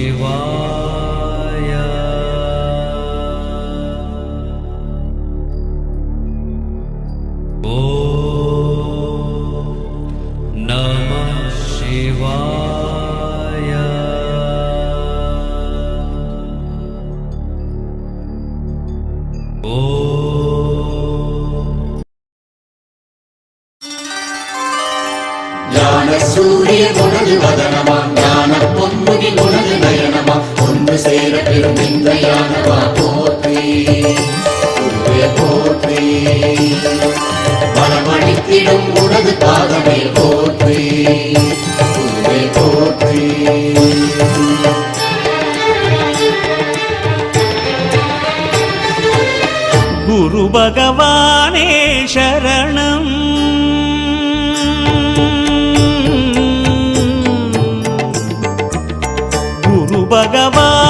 शिवा செய்த பெரும் இந்த யானவா போற்றி குருவே போற்றி மனமணித்திடும் உனது பாதமே போற்றி குருவே போற்றி. குரு பகவானே சரணம். குரு பகவானே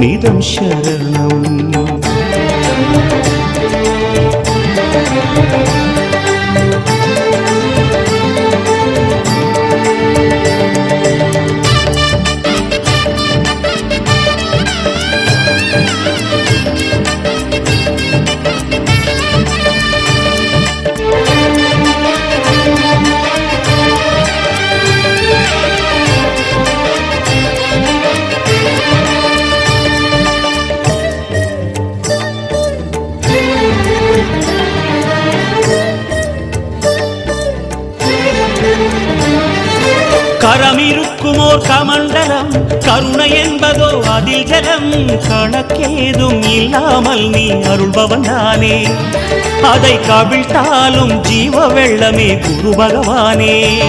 நிதம் சரணம் கருணை என்பதோ அதில் ஜலம். கணக்கேதும் இல்லாமல் நீ அருள்பவன் தானே அதை கவிழ்த்தாலும் ஜீவ வெள்ளமே குரு பகவானே.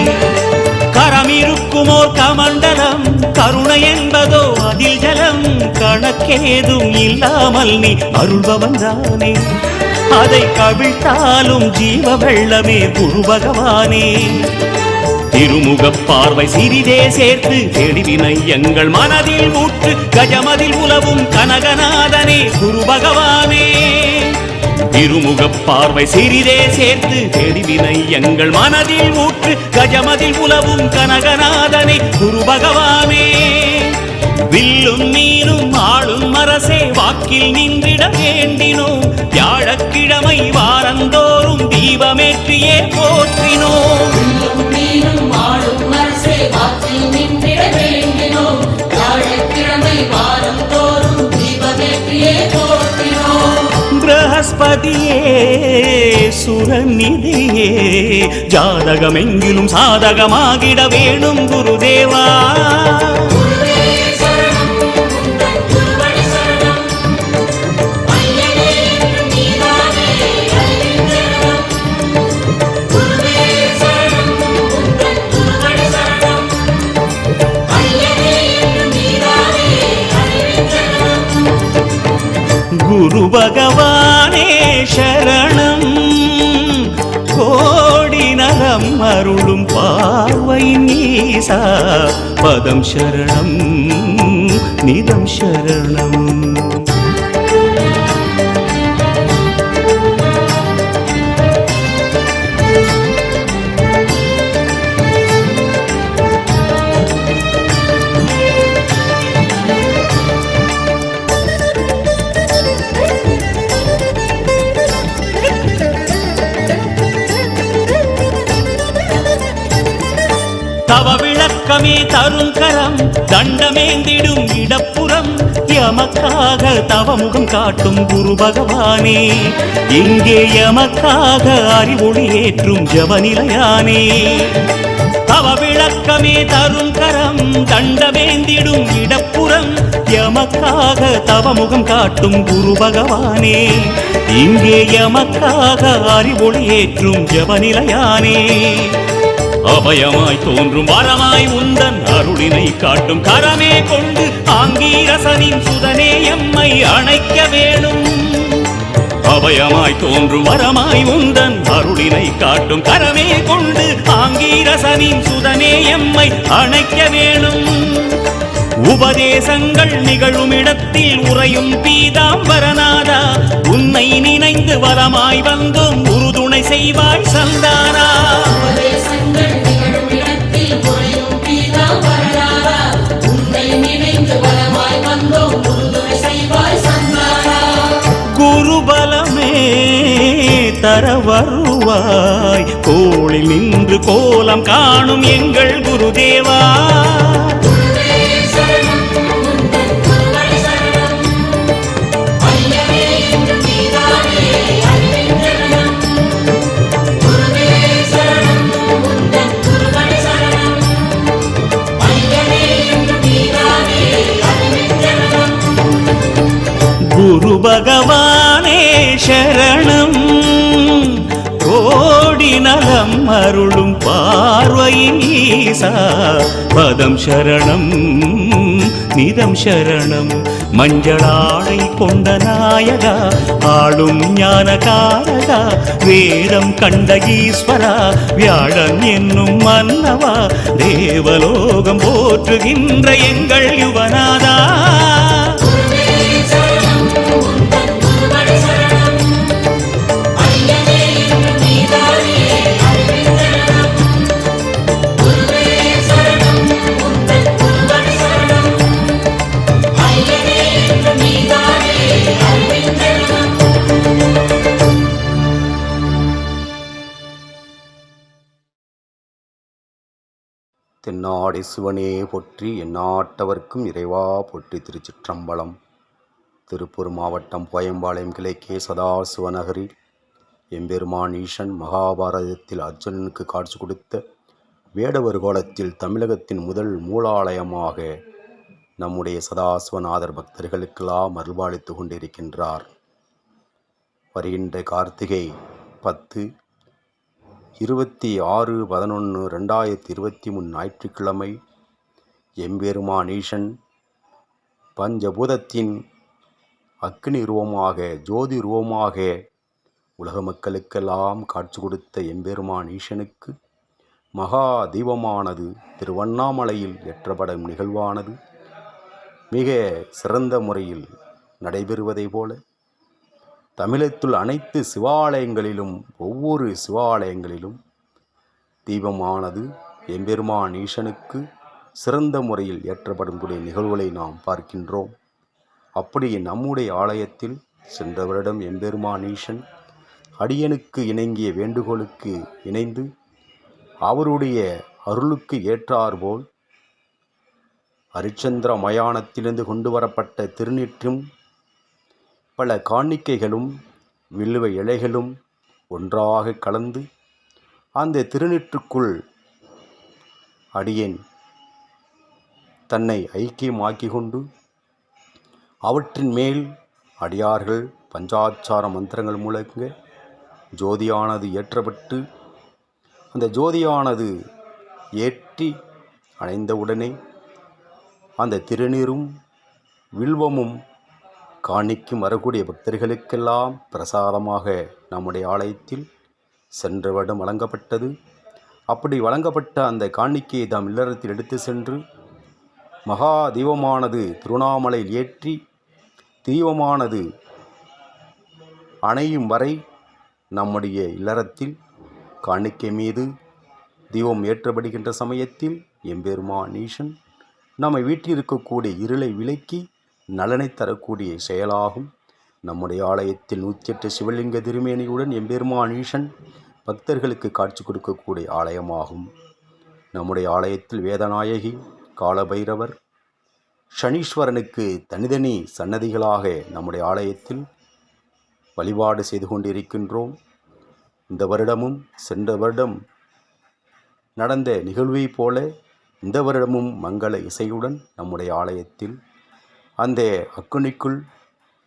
கரமிருக்குமோர் கமண்டலம். கருணை என்பதோ அதில் ஜலம். கணக்கேதும் இல்லாமல் நீ அருள்பவன் தானே அதை கவிழ்த்தாலும் ஜீவ வெள்ளமே குரு பகவானே. திருமுகப் பார்வை சிறிதே சேர்த்து தெளிவினை எங்கள் மனதில் ஊற்று கஜமதில் உலவும் கனகநாதனே குரு பகவானே. திருமுகப் பார்வை சிறிதே சேர்த்து தெளிவினை எங்கள் மனதில் ஊற்று கஜமதில் உலவும் கனகநாதனே குரு பகவானே. வில்லும் நீரும் ஆளும் அரசே வாக்கில் நின்றிட வேண்டினோம். வியாழக்கிழமை வாரந்தோறும் தீபமேற்றியே போற்றினோம். பிரகஸ்பதியே சுரநிதியே ஜாதகமெங்கிலும் சாதகமாகிட வேணும் குருதேவா பகவானே சரணம் கோடி நலம் அருளும் பார்வை நீசா பதம் சரணம் நிதம் சரணம் விளக்கமே தரும் கரம் தண்டமேந்திடும் இடப்புறம். எமக்காக தவமுகம் காட்டும் குரு பகவானே. இங்கே எமக்காக அறிவொளி ஏற்றும் ஜபநிலையானே. தவ விளக்கமே தரும் கரம் தண்டமேந்திடும் இடப்புறம். எமக்காக தவமுகம் காட்டும் குரு பகவானே. இங்கே எமக்காக அறிவொளி ஏற்றும் ஜபநிலையானே. அபயமாய் தோன்றும் வரமாய் உந்தன் அருளினை காட்டும் கரமே கொண்டு ஆங்கீரசனின் சுதனே எம்மை அணைக்க வேணும். அபயமாய் தோன்றும் வரமாய் உந்தன் அருளினை காட்டும் கரமே கொண்டு ஆங்கீரசனின் சுதனே எம்மை அணைக்க வேணும். உபதேசங்கள் நிகழும் இடத்தில் உறையும் பீதாம்பரநாதா உன்னை நினைந்து வரமாய் வந்தோம் உறுதுணை செய்வாய் சந்தானா. குருபலமே தர வருவாய் கோளில் நின்று கோலம் காணும் எங்கள் குருதேவா. குரு பகவானே சரணம். கோடி நலம் அருளும் பார்வையின் ஈசா பதம் சரணம் நிதம் சரணம். மஞ்சளாடை கொண்ட நாயகா ஆளும் ஞானகாரகா வேதம் கண்ட ஈஸ்வரா வியாழன் என்னும் மன்னவா. தேவலோகம் போற்றுகின்ற எங்கள் யுவனாதா தென்னாடை சிவனே போற்றி எந்நாட்டவர்க்கும் இறைவா போற்றி. திருச்சிற்றம்பலம் திருப்பூர் மாவட்டம் கோயம்பாளையம் கிளைக்கே சதா சிவநகரில் எம்பெருமான் ஈசன் மகாபாரதத்தில் அர்ஜுனனுக்கு காட்சி கொடுத்த வேடவர் கோலத்தில் தமிழகத்தின் முதல் மூலாலயமாக நம்முடைய சதாசிவநாதர் பக்தர்களுக்கெல்லாம் அருள்பாலித்து கொண்டிருக்கின்றார். வருகின்ற கார்த்திகை பத்து இருபத்தி ஆறு பதினொன்று ரெண்டாயிரத்தி இருபத்தி மூணு ஞாயிற்றுக்கிழமை எம்பெருமான் பஞ்சபூதத்தின் அக்னி ரூபமாக ஜோதி ரூபமாக உலக மக்களுக்கெல்லாம் காட்சி கொடுத்த எம்பெருமான் ஈசனுக்கு மகா தீபமானது திருவண்ணாமலையில் ஏற்றப்படும் நிகழ்வானது. மிக சிறந்த முறையில் நடைபெறுவதைப் போல தமிழத்துள் அனைத்து சிவாலயங்களிலும் ஒவ்வொரு சிவாலயங்களிலும் தீபமானது எம்பெருமான் ஈசனுக்கு சிறந்த முறையில் ஏற்றப்படக்கூடிய நிகழ்வுகளை நாம் பார்க்கின்றோம். அப்படி நம்முடைய ஆலயத்தில் சென்ற வருடம் எம்பெருமான் ஈசன் அடியனுக்கு இணங்கிய வேண்டுகோளுக்கு இணைந்து அவருடைய அருளுக்கு ஏற்றாற்போல் அரிச்சந்திர மயானத்திலிருந்து கொண்டு வரப்பட்ட திருநீற்றும் பல காணிக்கைகளும் வில்லுவ இலைகளும் ஒன்றாக கலந்து அந்த திருநீற்றுக்குள் அடியேன். தன்னை ஐக்கியமாக்கி கொண்டு அவற்றின் மேல் அடியார்கள் பஞ்சாச்சார மந்திரங்கள் முழங்க ஜோதியானது ஏற்றப்பட்டு அந்த ஜோதியானது ஏற்றி அணைந்தவுடனே அந்த திருநீரும் வில்வமும் காணிக்கும் வரக்கூடிய பக்தர்களுக்கெல்லாம் பிரசாதமாக நம்முடைய ஆலயத்தில் சென்ற வருடம் வழங்கப்பட்டது. அப்படி வழங்கப்பட்ட அந்த காணிக்கையை தாம் இல்லறத்தில் எடுத்து சென்று மகா தீபமானது திருவண்ணாமலையில் ஏற்றி தீபமானது அணையும் வரை நம்முடைய இல்லறத்தில் காணிக்கை மீது தீபம் ஏற்றப்படுகின்ற சமயத்தில் எம்பெருமா நீஷன் நம்ம வீட்டில் இருக்கக்கூடிய இருளை விலக்கி நலனை தரக்கூடிய செயலாகும். நம்முடைய ஆலயத்தில் நூற்றி எட்டு சிவலிங்க திருமேனியுடன் எம்பெருமான் ஈசன் பக்தர்களுக்கு காட்சி கொடுக்கக்கூடிய ஆலயமாகும். நம்முடைய ஆலயத்தில் வேதநாயகி காலபைரவர் சனீஸ்வரனுக்கு தனித்தனி சன்னதிகளாக நம்முடைய ஆலயத்தில் வழிபாடு செய்து கொண்டிருக்கின்றோம். இந்த வருடமும் சென்ற வருடம் நடந்த நிகழ்வைப் போல இந்த வருடமும் மங்கள இசையுடன் நம்முடைய ஆலயத்தில் அந்த அக்குனிக்குள்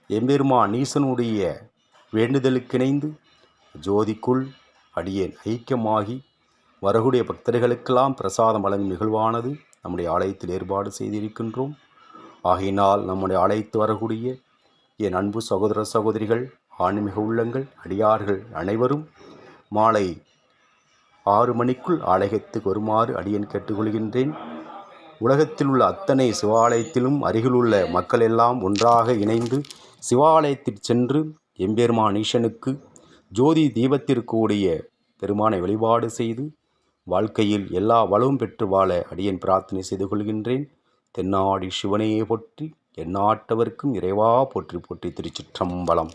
எம்பெருமான் நீசனுடைய வேண்டுதலுக்கிணைந்து ஜோதிக்குள் அடியேன் ஐக்கியமாகி வரக்கூடிய பக்தர்களுக்கெல்லாம் பிரசாதம் வழங்கும் நிகழ்வானது நம்முடைய ஆலயத்தில் ஏற்பாடு செய்திருக்கின்றோம். ஆகையினால் நம்முடைய ஆலயத்து வரக்கூடிய என் அன்பு சகோதர சகோதரிகள் ஆன்மீக உள்ளங்கள் அடியார்கள் அனைவரும் மாலை ஆறு மணிக்குள் ஆலயத்துக்கு வருமாறு அடியன் கேட்டுக்கொள்கின்றேன். உலகத்தில் உள்ள அத்தனை சிவாலயத்திலும் அருகிலுள்ள மக்கள் எல்லாம் ஒன்றாக இணைந்து சிவாலயத்தில் சென்று எம்பெருமான் ஈசனுக்கு ஜோதி தீபத்திற்குடைய பெருமானை வழிபாடு செய்து வாழ்க்கையில் எல்லா வளமும் பெற்று வாழ அடியேன் பிரார்த்தனை செய்து கொள்கின்றேன். தென்னாடி சிவனையே போற்றி எந்நாட்டவர்க்கும் இறைவா போற்றி போற்றி திருச்சிற்றம்பலம்.